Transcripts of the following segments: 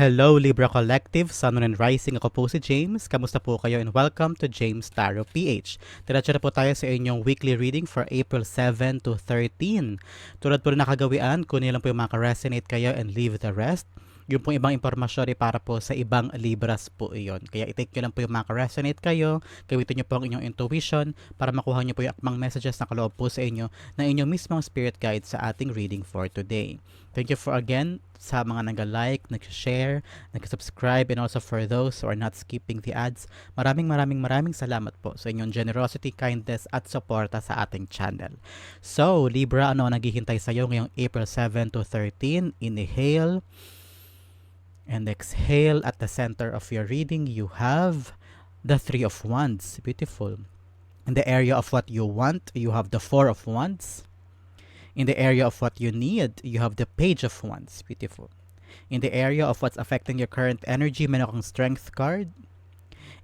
Hello Libra Collective, Sun and Rising. Ako po si James. Kamusta po kayo and welcome to James Tarot PH. Diretso na po tayo sa inyong weekly reading for April 7 to 13. Tulad po na nakagawian, kunin lang po yung mga resonate kayo and leave the rest. Yung pong ibang impormasyon ay para po sa ibang libras po iyon. Kaya i-take nyo lang po yung mga resonate kayo, gamitin nyo po ang inyong intuition para makuha nyo po yung akmang messages na kaloob po sa inyo na inyong mismong spirit guide sa ating reading for today. Thank you for again sa mga nag-like, nag-share, nag-subscribe, and also for those who are not skipping the ads. Maraming maraming maraming salamat po sa inyong generosity, kindness, at suporta sa ating channel. So, Libra, ano ang naghihintay sa iyo ngayong April 7 to 13? Inhale and exhale at the center of your reading. You have the Three of Wands. Beautiful. In the area of what you want, you have the Four of Wands. In the area of what you need, you have the Page of Wands. Beautiful. In the area of what's affecting your current energy, meron Strength card.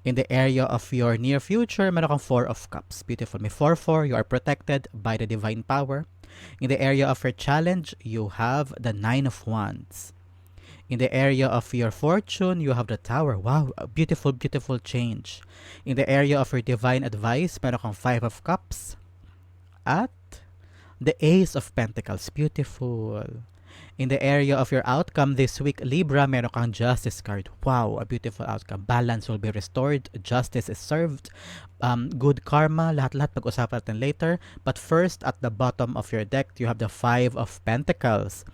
In the area of your near future, meron Four of Cups. Beautiful. May 4-4, you are protected by the divine power. In the area of your challenge, you have the Nine of Wands. In the area of your fortune, you have the tower. Wow, beautiful, beautiful change. In the area of your divine advice, meron kang Five of Cups. At the Ace of Pentacles. Beautiful. In the area of your outcome this week, Libra, meron kang Justice card. Wow, a beautiful outcome. Balance will be restored. Justice is served. Um, good karma, lahat-lahat pag-usapan natin later. But first, at the bottom of your deck, you have the Five of Pentacles.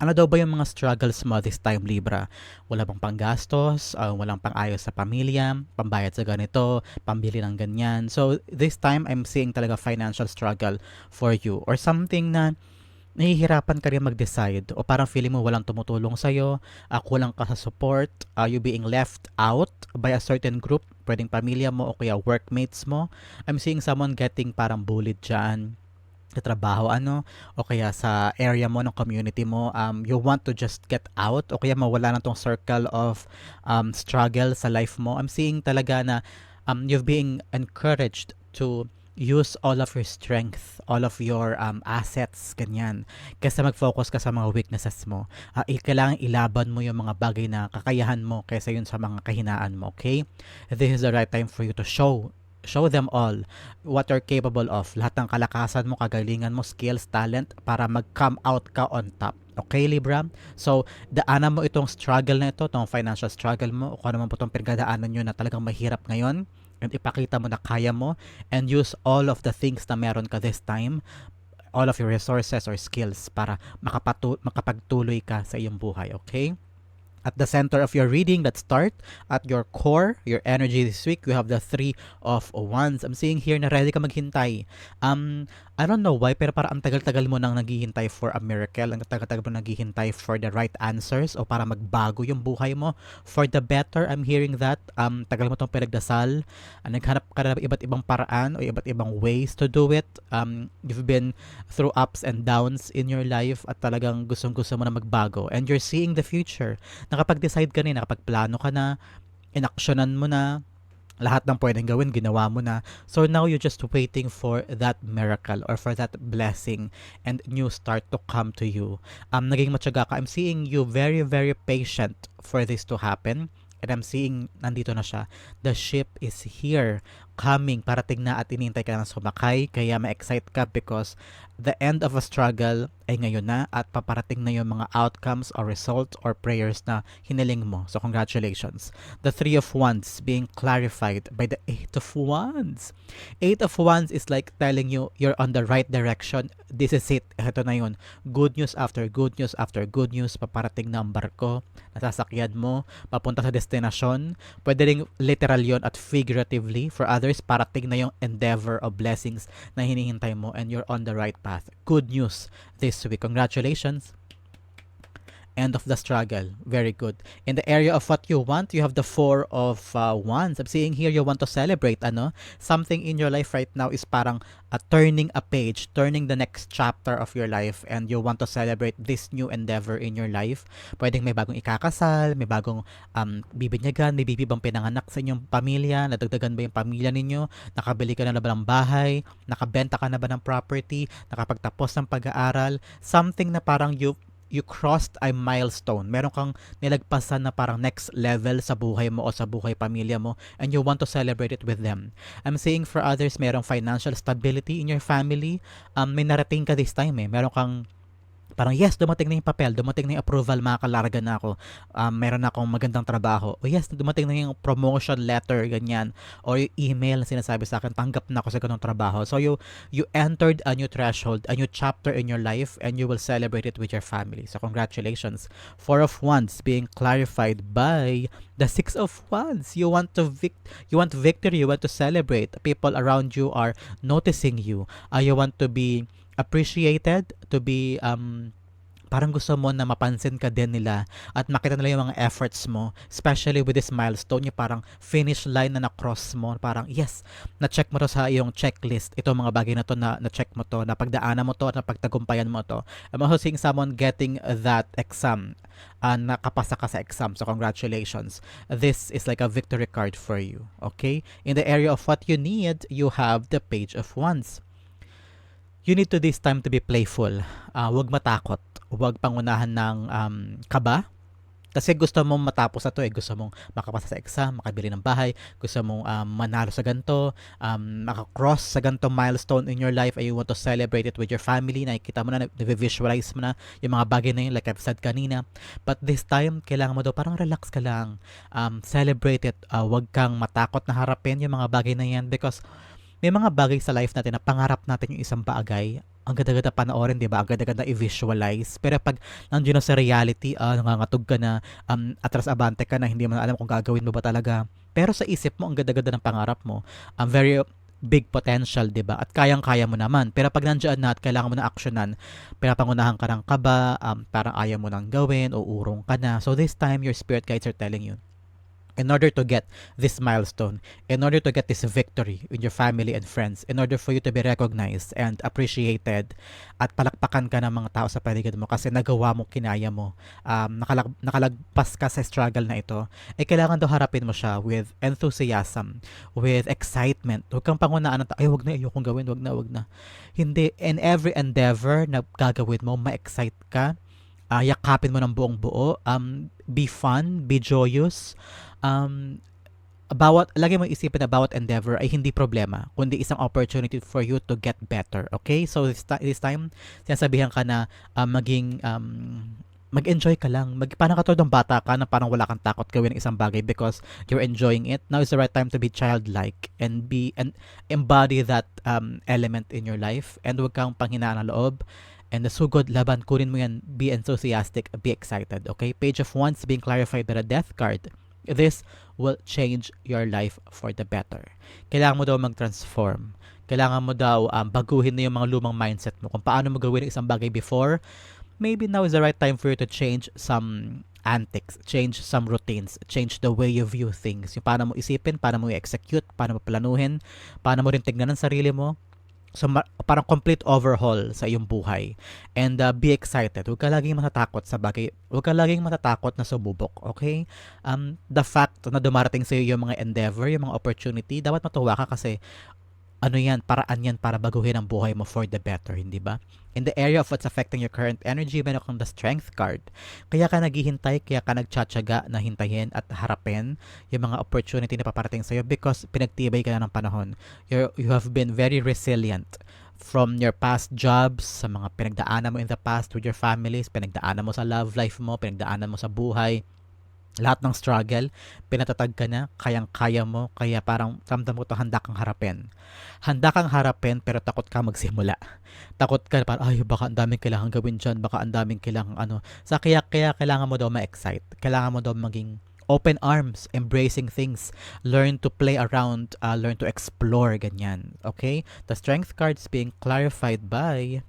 Ano daw ba yung mga struggles mo this time, Libra? Wala bang panggastos? Uh, walang pang-ayos sa pamilya? Pambayad sa ganito? Pambili ng ganyan? So, this time, I'm seeing talaga financial struggle for you. Or something na nahihirapan ka rin mag-decide o parang feeling mo walang tumutulong sa'yo, uh, kulang ka sa support, uh, you being left out by a certain group, pwedeng pamilya mo o kaya workmates mo. I'm seeing someone getting parang bullied dyan sa trabaho ano o kaya sa area mo ng community mo um you want to just get out o kaya mawala na tong circle of um struggle sa life mo I'm seeing talaga na um you're being encouraged to use all of your strength, all of your um, assets, ganyan. Kasi mag-focus ka sa mga weaknesses mo. Uh, kailangan ilaban mo yung mga bagay na kakayahan mo kaysa yun sa mga kahinaan mo, okay? This is the right time for you to show show them all what you're capable of. Lahat ng kalakasan mo, kagalingan mo, skills, talent para mag-come out ka on top. Okay, Libra? So, daanan mo itong struggle na ito, itong financial struggle mo, o kung ano man po itong pinagdaanan nyo na talagang mahirap ngayon, and ipakita mo na kaya mo, and use all of the things na meron ka this time, all of your resources or skills para makapatu- makapagtuloy ka sa iyong buhay, okay? At the center of your reading that start at your core your energy this week. We have the three of wands. I'm seeing here na ready ka maghintay. Um I don't know why pero para ang tagal-tagal mo nang naghihintay for a miracle. Ang tagal-tagal mo naghihintay for the right answers o para magbago yung buhay mo. For the better I'm hearing that um tagal mo tong pinagdasal uh, naghanap ka na iba't ibang paraan o iba't ibang ways to do it. Um you've been through ups and downs in your life at talagang gustong-gusto mo na magbago. And you're seeing the future nakapag-decide ka na, nakapagplano ka na, inaksyonan mo na, lahat ng pwedeng gawin, ginawa mo na. So now you're just waiting for that miracle or for that blessing and new start to come to you. Um, naging matyaga ka. I'm seeing you very, very patient for this to happen. And I'm seeing, nandito na siya. The ship is here, coming, parating na at inintay ka na sumakay. Kaya ma-excite ka because the end of a struggle ay ngayon na at paparating na yung mga outcomes or results or prayers na hiniling mo. So congratulations. The Three of Wands being clarified by the Eight of Wands. Eight of Wands is like telling you you're on the right direction. This is it. Ito na yun. Good news after good news after good news. Paparating na ang barko. Nasasakyan mo. Papunta sa destination. Pwede rin literal yon at figuratively. For others, parating na yung endeavor of blessings na hinihintay mo and you're on the right path. Good news this week. Congratulations. End of the struggle. Very good. In the area of what you want, you have the four of uh, wands. I'm seeing here you want to celebrate. Ano? Something in your life right now is parang uh, turning a page, turning the next chapter of your life and you want to celebrate this new endeavor in your life. Pwedeng may bagong ikakasal, may bagong um, bibinyagan, may bibi bang pinanganak sa inyong pamilya, nadagdagan ba yung pamilya ninyo, nakabili ka na ba ng bahay, nakabenta ka na ba ng property, nakapagtapos ng pag-aaral, something na parang you you crossed a milestone. Meron kang nilagpasan na parang next level sa buhay mo o sa buhay pamilya mo and you want to celebrate it with them. I'm saying for others, merong financial stability in your family. Um, may narating ka this time eh. Meron kang parang yes, dumating na yung papel, dumating na yung approval, makakarga na ako, um, meron akong magandang trabaho, o yes, dumating na yung promotion letter, ganyan, or yung email na sinasabi sa akin, tanggap na ako sa ganong trabaho. So you, you entered a new threshold, a new chapter in your life, and you will celebrate it with your family. So congratulations. Four of Wands being clarified by the Six of Wands. You want to vic- you want victory, you want to celebrate. People around you are noticing you. Uh, you want to be appreciated, to be um, parang gusto mo na mapansin ka din nila at makita nila yung mga efforts mo, especially with this milestone, yung parang finish line na na-cross mo, parang yes, na-check mo to sa iyong checklist, ito mga bagay na to na na-check mo to, na pagdaanan mo to at napagtagumpayan mo to. I'm also seeing someone getting that exam, uh, nakapasa ka sa exam, so congratulations. This is like a victory card for you, okay? In the area of what you need, you have the page of wands you need to this time to be playful. Uh, huwag matakot. Huwag pangunahan ng um, kaba. Kasi gusto mong matapos na to eh. Gusto mong makapasa sa exam, makabili ng bahay, gusto mong um, manalo sa ganito, um, makakross sa ganito milestone in your life and you want to celebrate it with your family. Nakikita mo na, na-visualize mo na yung mga bagay na yun like I've said kanina. But this time, kailangan mo daw parang relax ka lang. Um, celebrate it. Uh, huwag kang matakot na harapin yung mga bagay na yan because may mga bagay sa life natin na pangarap natin yung isang bagay, ang ganda-ganda panoorin, di ba? Ang ganda-ganda i-visualize. Pero pag nandiyan na sa reality, uh, nangangatog ka na, um, atras abante ka na, hindi mo na alam kung gagawin mo ba talaga. Pero sa isip mo, ang ganda-ganda ng pangarap mo. Um, very big potential, 'di ba? At kayang-kaya mo naman. Pero pag nandiyan na at kailangan mo na aksyonan, pinapangunahan ka ng kaba, um, parang ayaw mo nang gawin o urong ka na. So this time your spirit guides are telling you, in order to get this milestone, in order to get this victory in your family and friends, in order for you to be recognized and appreciated at palakpakan ka ng mga tao sa paligid mo kasi nagawa mo, kinaya mo, um, nakalag- nakalagpas ka sa struggle na ito, eh kailangan daw harapin mo siya with enthusiasm, with excitement. Huwag kang pangunaan na, ay wag na, ayokong gawin, wag na, wag na. Hindi, in every endeavor na gagawin mo, ma-excite ka, uh, yakapin mo ng buong buo, um, be fun, be joyous, um, bawat, lagi mo isipin na bawat endeavor ay hindi problema, kundi isang opportunity for you to get better. Okay? So this, this time, sinasabihan ka na uh, maging um, mag-enjoy ka lang. Mag, parang katulad ng bata ka na parang wala kang takot gawin ng isang bagay because you're enjoying it. Now is the right time to be childlike and be and embody that um, element in your life and huwag kang panghinaan ng loob. And the sugod laban, kunin mo yan. Be enthusiastic, be excited. Okay? Page of Wands being clarified by the Death card This will change your life for the better. Kailangan mo daw mag-transform. Kailangan mo daw um, baguhin na yung mga lumang mindset mo. Kung paano mo gawin isang bagay before, maybe now is the right time for you to change some antics, change some routines, change the way you view things. Yung paano mo isipin, paano mo i-execute, paano mo planuhin, paano mo rin tignan ang sarili mo, So, parang complete overhaul sa iyong buhay. And uh, be excited. Huwag ka laging matatakot sa bagay. Huwag ka laging matatakot na sububok. Okay? Um, the fact na dumarating sa iyo yung mga endeavor, yung mga opportunity, dapat matuwa ka kasi ano yan, paraan yan para baguhin ang buhay mo for the better, hindi ba? In the area of what's affecting your current energy, meron kang the strength card. Kaya ka naghihintay, kaya ka nagtsatsaga na hintayin at harapin yung mga opportunity na paparating sa'yo because pinagtibay ka na ng panahon. You're, you have been very resilient from your past jobs, sa mga pinagdaanan mo in the past with your families, pinagdaanan mo sa love life mo, pinagdaanan mo sa buhay, lahat ng struggle, pinatatag ka na, kayang-kaya mo, kaya parang ramdam mo to handa kang harapin. Handa kang harapin pero takot ka magsimula. Takot ka parang, ay baka ang daming kailangan gawin dyan, baka ang daming kailangan ano. Sa kaya, kaya kailangan mo daw ma-excite. Kailangan mo daw maging open arms, embracing things, learn to play around, uh, learn to explore, ganyan. Okay? The strength cards being clarified by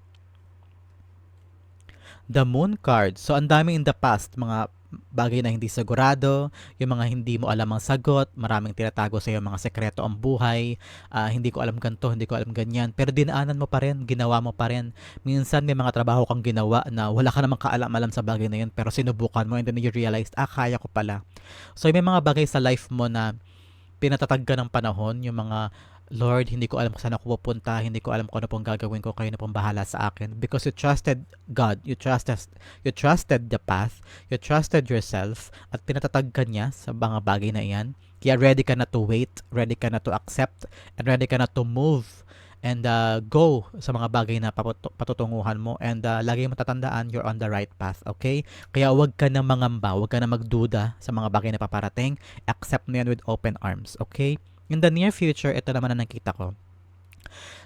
the moon card. So, ang dami in the past, mga bagay na hindi sigurado, yung mga hindi mo alam ang sagot, maraming tinatago sa iyo mga sekreto ang buhay, uh, hindi ko alam ganto, hindi ko alam ganyan, pero dinaanan mo pa rin, ginawa mo pa rin. Minsan may mga trabaho kang ginawa na wala ka namang kaalam-alam sa bagay na yun, pero sinubukan mo and then you realized, ah, kaya ko pala. So may mga bagay sa life mo na pinatatag ka ng panahon, yung mga Lord, hindi ko alam kung saan ako pupunta, hindi ko alam kung ano pong gagawin ko, kayo na pong bahala sa akin. Because you trusted God, you trusted, you trusted the path, you trusted yourself, at pinatatag ka niya sa mga bagay na iyan. Kaya ready ka na to wait, ready ka na to accept, and ready ka na to move and uh, go sa mga bagay na patutunguhan mo and uh, lagi mo tatandaan you're on the right path okay kaya wag ka na mangamba wag ka na magduda sa mga bagay na paparating accept mo yan with open arms okay in the near future ito naman na nakita ko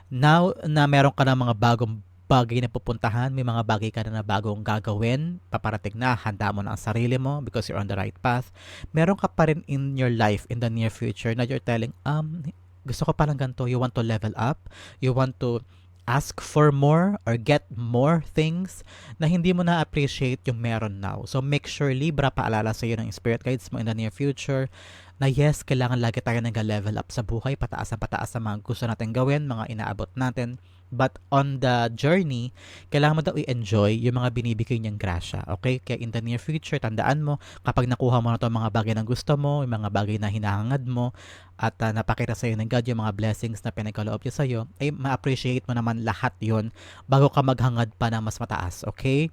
now na meron ka ng mga bagong bagay na pupuntahan, may mga bagay ka na, na bagong gagawin, paparating na, handa mo na ang sarili mo because you're on the right path. Meron ka pa rin in your life in the near future na you're telling, um, gusto ko parang ganito, you want to level up, you want to ask for more or get more things na hindi mo na-appreciate yung meron now. So make sure Libra paalala sa iyo ng spirit guides mo in the near future na yes, kailangan lagi tayo nag-level up sa buhay, pataas ang pataas sa mga gusto natin gawin, mga inaabot natin. But on the journey, kailangan mo daw i-enjoy yung mga binibigay niyang grasya. Okay? Kaya in the near future, tandaan mo, kapag nakuha mo na itong mga bagay na gusto mo, yung mga bagay na hinahangad mo, at uh, napakita sa iyo ng God yung mga blessings na pinagkaloob niya sa iyo, ay ma-appreciate mo naman lahat yon bago ka maghangad pa ng mas mataas. Okay?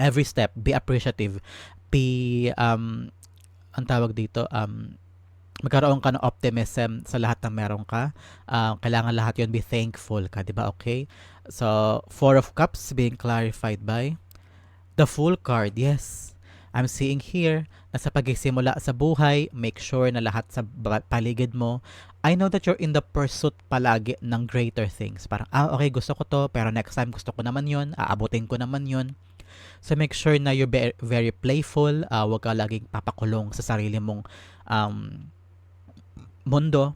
Every step, be appreciative. Be, um, ang tawag dito, um, magkaroon ka ng optimism sa lahat ng meron ka. Uh, kailangan lahat yon be thankful ka, di ba? Okay? So, Four of Cups being clarified by the Full card. Yes. I'm seeing here na sa pagsisimula sa buhay, make sure na lahat sa paligid mo, I know that you're in the pursuit palagi ng greater things. Parang, ah, okay, gusto ko to, pero next time gusto ko naman yon aabutin ko naman yon So make sure na you're very playful, uh, wag ka laging papakulong sa sarili mong um, mundo,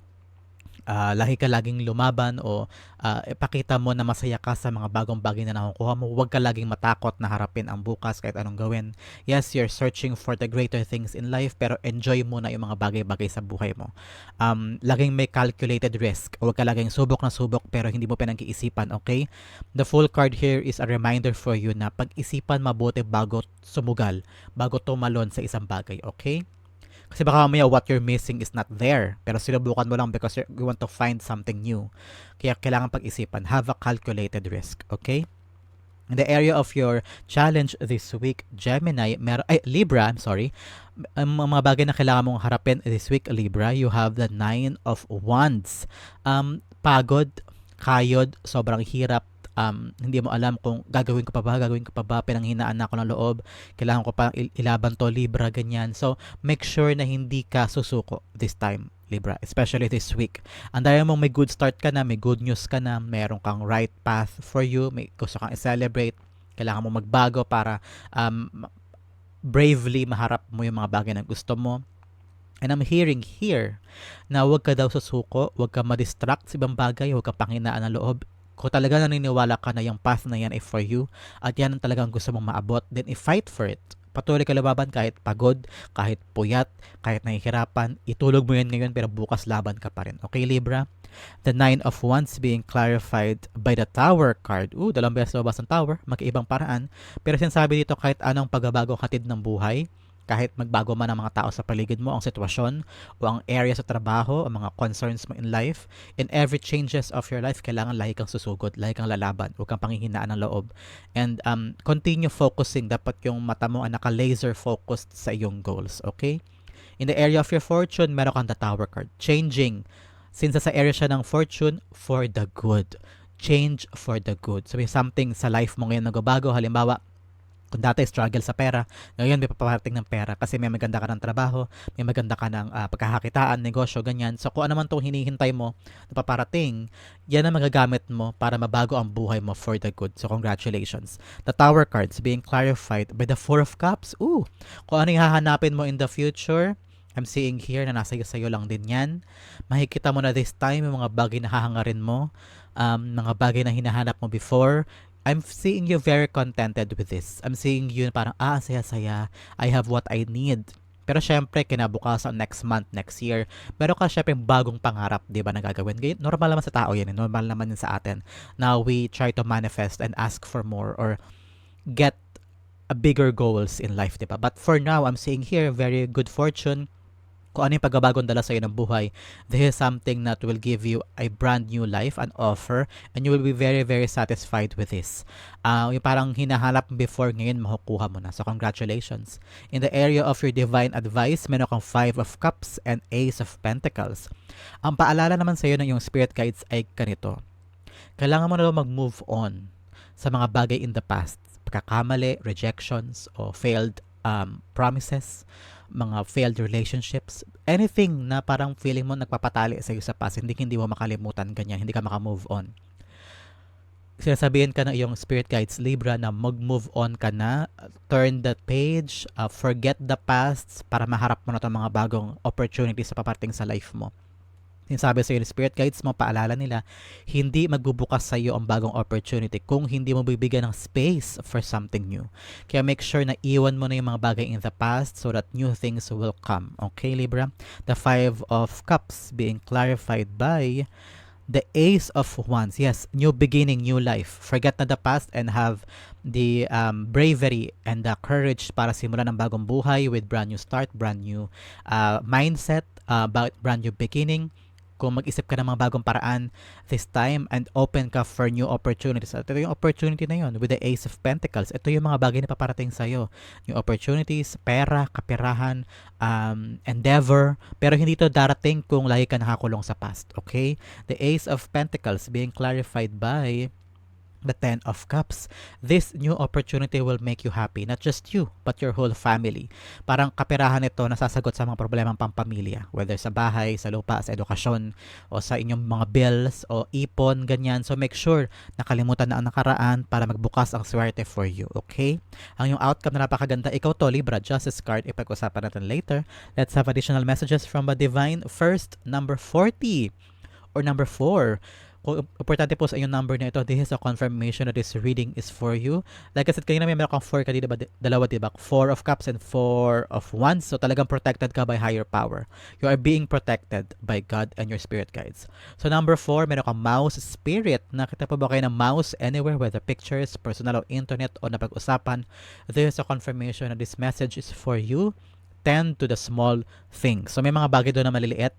uh, lahi ka laging lumaban o uh, ipakita mo na masaya ka sa mga bagong bagay na nakukuha mo. Huwag ka laging matakot na harapin ang bukas kahit anong gawin. Yes, you're searching for the greater things in life pero enjoy mo na yung mga bagay-bagay sa buhay mo. Um, laging may calculated risk. Huwag ka laging subok na subok pero hindi mo pinag-iisipan, okay? The full card here is a reminder for you na pag-isipan mabuti bago sumugal, bago tumalon sa isang bagay, okay? Kasi baka mamaya what you're missing is not there. Pero sinubukan mo lang because you want to find something new. Kaya kailangan pag-isipan. Have a calculated risk. Okay? In the area of your challenge this week, Gemini, mer ay, Libra, I'm sorry, ang mga bagay na kailangan mong harapin this week, Libra, you have the Nine of Wands. Um, pagod, kayod, sobrang hirap, um, hindi mo alam kung gagawin ko pa ba, gagawin ko pa ba, pinanghinaan na ako ng loob, kailangan ko pa ilaban to, Libra, ganyan. So, make sure na hindi ka susuko this time. Libra, especially this week. Ang dahil mong may good start ka na, may good news ka na, meron kang right path for you, may gusto kang i-celebrate, kailangan mo magbago para um, bravely maharap mo yung mga bagay na gusto mo. And I'm hearing here na huwag ka daw susuko, huwag ka ma-distract sa ibang bagay, huwag ka panghinaan ng loob kung talaga naniniwala ka na yung path na yan ay for you at yan ang talagang gusto mong maabot, then i-fight for it. Patuloy ka lababan kahit pagod, kahit puyat, kahit nahihirapan. Itulog mo yan ngayon pero bukas laban ka pa rin. Okay, Libra? The Nine of Wands being clarified by the Tower card. Ooh, dalawang beses lumabas ng Tower, magkaibang paraan. Pero sinasabi dito kahit anong pagbabago hatid ng buhay, kahit magbago man ang mga tao sa paligid mo, ang sitwasyon o ang area sa trabaho, ang mga concerns mo in life, in every changes of your life, kailangan lahi kang susugod, lahi kang lalaban, huwag kang panghihinaan ng loob. And um, continue focusing, dapat yung mata mo ay naka-laser focused sa iyong goals, okay? In the area of your fortune, meron kang the tower card. Changing. Since sa area siya ng fortune, for the good. Change for the good. So may something sa life mo ngayon nagbabago. Halimbawa, kung dati struggle sa pera, ngayon may paparating ng pera kasi may maganda ka ng trabaho, may maganda ka ng uh, pagkakakitaan, negosyo, ganyan. So kung ano man itong hinihintay mo na paparating, yan ang magagamit mo para mabago ang buhay mo for the good. So congratulations. The Tower cards being clarified by the Four of Cups. Ooh, kung ano yung hahanapin mo in the future, I'm seeing here na nasa sa'yo lang din yan. Makikita mo na this time yung mga bagay na hahangarin mo, um, mga bagay na hinahanap mo before, I'm seeing you very contented with this. I'm seeing you parang, ah, saya-saya. I have what I need. Pero syempre, kinabukasan next month, next year, meron ka syempre bagong pangarap, di ba, na gagawin. Normal naman sa tao yan, eh. normal naman yun sa atin. Now, we try to manifest and ask for more or get a bigger goals in life, di ba? But for now, I'm seeing here, very good fortune, kung ano yung pagbabagong dala sa iyo ng buhay, this is something that will give you a brand new life, an offer, and you will be very, very satisfied with this. Uh, yung parang hinahanap before ngayon, makukuha mo na. So, congratulations. In the area of your divine advice, meron kang Five of Cups and Ace of Pentacles. Ang paalala naman sa iyo ng yung spirit guides ay ganito. Kailangan mo na daw mag-move on sa mga bagay in the past. Pagkakamali, rejections, o failed um, promises mga failed relationships, anything na parang feeling mo nagpapatali sa iyo sa past, hindi hindi mo makalimutan ganyan, hindi ka maka-move on. Sinasabihin ka ng iyong spirit guides Libra na mag-move on ka na, turn the page, uh, forget the past para maharap mo na itong mga bagong opportunities sa paparting sa life mo sinasabi sa iyo spirit guides mo, paalala nila, hindi magbubukas sa iyo ang bagong opportunity kung hindi mo bibigyan ng space for something new. Kaya make sure na iwan mo na yung mga bagay in the past so that new things will come. Okay, Libra? The Five of Cups being clarified by the Ace of Wands. Yes, new beginning, new life. Forget na the past and have the um, bravery and the courage para simulan ng bagong buhay with brand new start, brand new uh, mindset, uh, brand new beginning kung mag-isip ka ng mga bagong paraan this time and open ka for new opportunities. At ito yung opportunity na yun with the Ace of Pentacles. Ito yung mga bagay na paparating sa'yo. New opportunities, pera, kapirahan, um, endeavor. Pero hindi ito darating kung lagi ka nakakulong sa past. Okay? The Ace of Pentacles being clarified by the Ten of Cups. This new opportunity will make you happy, not just you, but your whole family. Parang kapirahan ito na sasagot sa mga problemang pampamilya, whether sa bahay, sa lupa, sa edukasyon, o sa inyong mga bills, o ipon, ganyan. So make sure nakalimutan na ang nakaraan para magbukas ang swerte for you, okay? Ang yung outcome na napakaganda, ikaw to, Libra, Justice card, ipag-usapan natin later. Let's have additional messages from the Divine. First, number 40, or number 4, kung importante po sa inyong number na ito, this is a confirmation that this reading is for you. Like I said, kanina may meron kang 4 ka, diba? Dalawa, diba? 4 of cups and 4 of wands. So talagang protected ka by higher power. You are being protected by God and your spirit guides. So number 4, meron kang mouse spirit. Nakita po ba kayo ng mouse anywhere, whether pictures, personal o internet, o napag-usapan? There is a confirmation that this message is for you. Tend to the small things. So may mga bagay doon na maliliit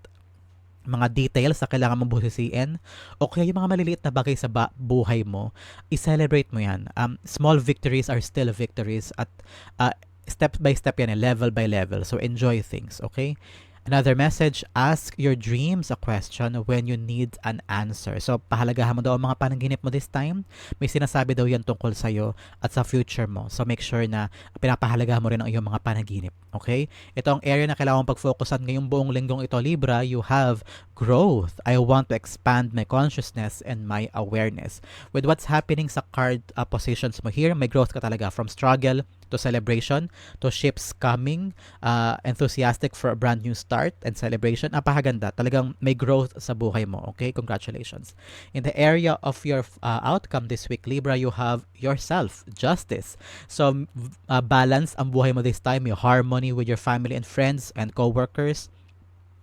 mga details na kailangan mong busisiin o kaya yung mga maliliit na bagay sa ba- buhay mo, i-celebrate mo yan. Um, small victories are still victories at uh, step by step yan, level by level. So enjoy things, okay? Another message, ask your dreams a question when you need an answer. So, pahalagahan mo daw ang mga panaginip mo this time. May sinasabi daw yan tungkol sa'yo at sa future mo. So, make sure na pinapahalagahan mo rin ang iyong mga panaginip. Okay? Ito ang area na kailangan pag-focusan ngayong buong linggong ito, Libra. You have growth. I want to expand my consciousness and my awareness. With what's happening sa card uh, positions mo here, may growth ka talaga from struggle to celebration, to ships coming, uh, enthusiastic for a brand new start and celebration. Napakaganda. Talagang may growth sa buhay mo. Okay? Congratulations. In the area of your uh, outcome this week, Libra, you have yourself, justice. So, uh, balance ang buhay mo this time, your harmony with your family and friends and co-workers.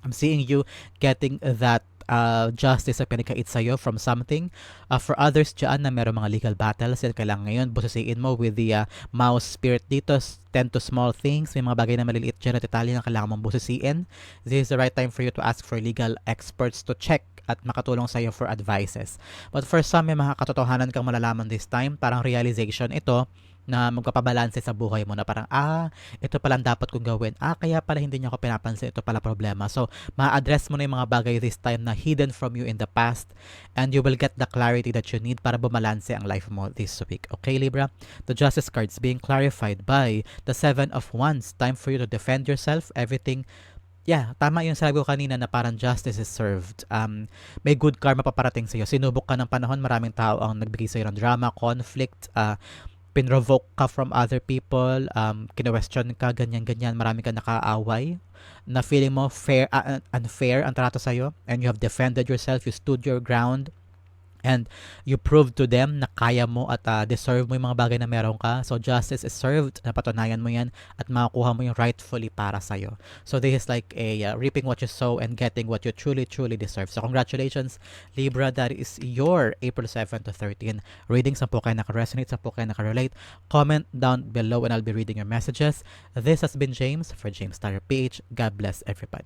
I'm seeing you getting that uh, justice na pinagkait sa'yo from something. Uh, for others dyan na meron mga legal battles, yan kailangan ngayon busisiin mo with the uh, mouse spirit dito, tend to small things, may mga bagay na maliliit dyan na detalye na kailangan mong busisiin. This is the right time for you to ask for legal experts to check at makatulong sa iyo for advices. But for some, may mga katotohanan kang malalaman this time, parang realization ito, na magpapabalanse sa buhay mo na parang, ah, ito pala dapat kong gawin. Ah, kaya pala hindi niyo ako pinapansin. Ito pala problema. So, ma-address mo na yung mga bagay this time na hidden from you in the past and you will get the clarity that you need para bumalanse ang life mo this week. Okay, Libra? The Justice cards being clarified by the Seven of Wands. Time for you to defend yourself. Everything Yeah, tama yung sabi ko kanina na parang justice is served. Um, may good karma paparating sa iyo. Sinubok ka ng panahon, maraming tao ang nagbigay sa iyo ng drama, conflict, uh, pinrovoke ka from other people, um, kine-question ka, ganyan-ganyan, marami ka nakaaway, na feeling mo fair, uh, unfair ang trato sa'yo, and you have defended yourself, you stood your ground, and you prove to them na kaya mo at uh, deserve mo yung mga bagay na meron ka. So justice is served, napatunayan mo yan at makukuha mo yung rightfully para sa'yo. So this is like a uh, reaping what you sow and getting what you truly, truly deserve. So congratulations, Libra. That is your April 7 to 13 reading. Saan po kayo nakaresonate, saan po kayo nakarelate. Comment down below and I'll be reading your messages. This has been James for James Tyler PH. God bless everybody.